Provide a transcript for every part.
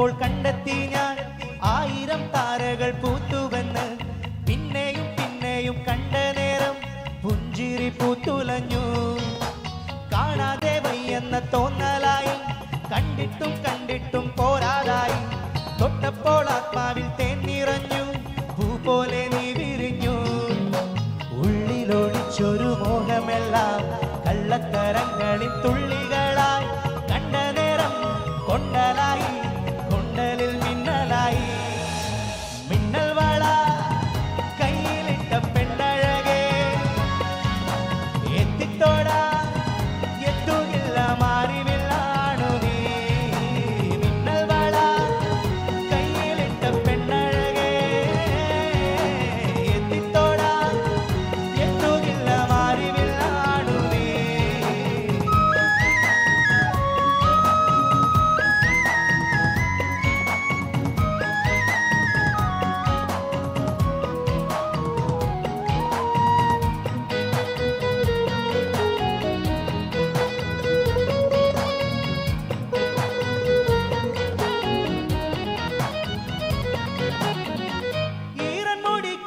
കണ്ടപ്പോൾ കണ്ടെത്തി ഞാൻ ആയിരം താരകൾ പൂത്തുവെന്ന്. പിന്നെയും പിന്നെയും കണ്ട നേരം പുഞ്ചിരി പൂത്തുലഞ്ഞു. കാണാതെ വയ്യെന്ന തോന്നലായി. കണ്ടിട്ടും കണ്ടിട്ടും പോരാതായി. തൊട്ടപ്പോൾ ആത്മാവിൽ തേൻ നിറഞ്ഞു പൂ പോലെ നീ വിരിഞ്ഞു. ഉള്ളിലൊളിച്ചൊരു മോഹമെല്ലാം കള്ളത്തരങ്ങളിൽ തുള്ളികളായി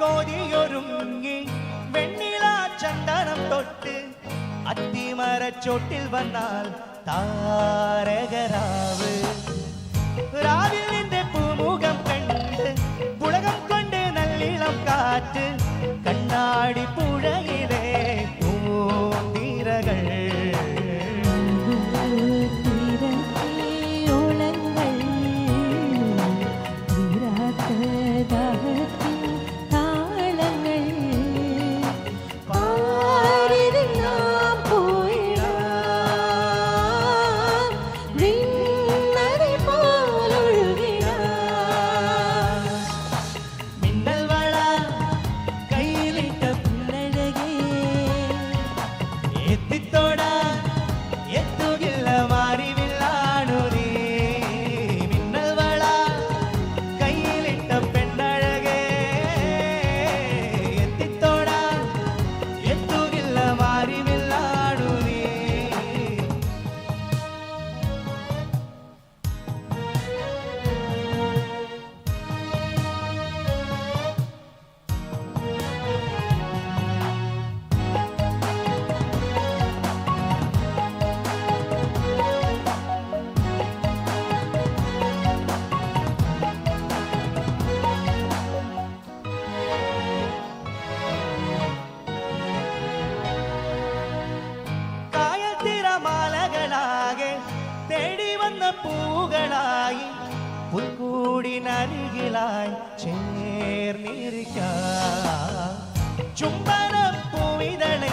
கோதியொருங்கி வெண்ணிலா சந்தனம் தொட்டு அத்திமரச் சோட்டில் வந்தால் தாரகரா. പൂകളായി പുൽക്കൂടിനരികിലായി ചേർന്നിരിക്കാം. ചുംബന പൂവിതളെന്നിൽ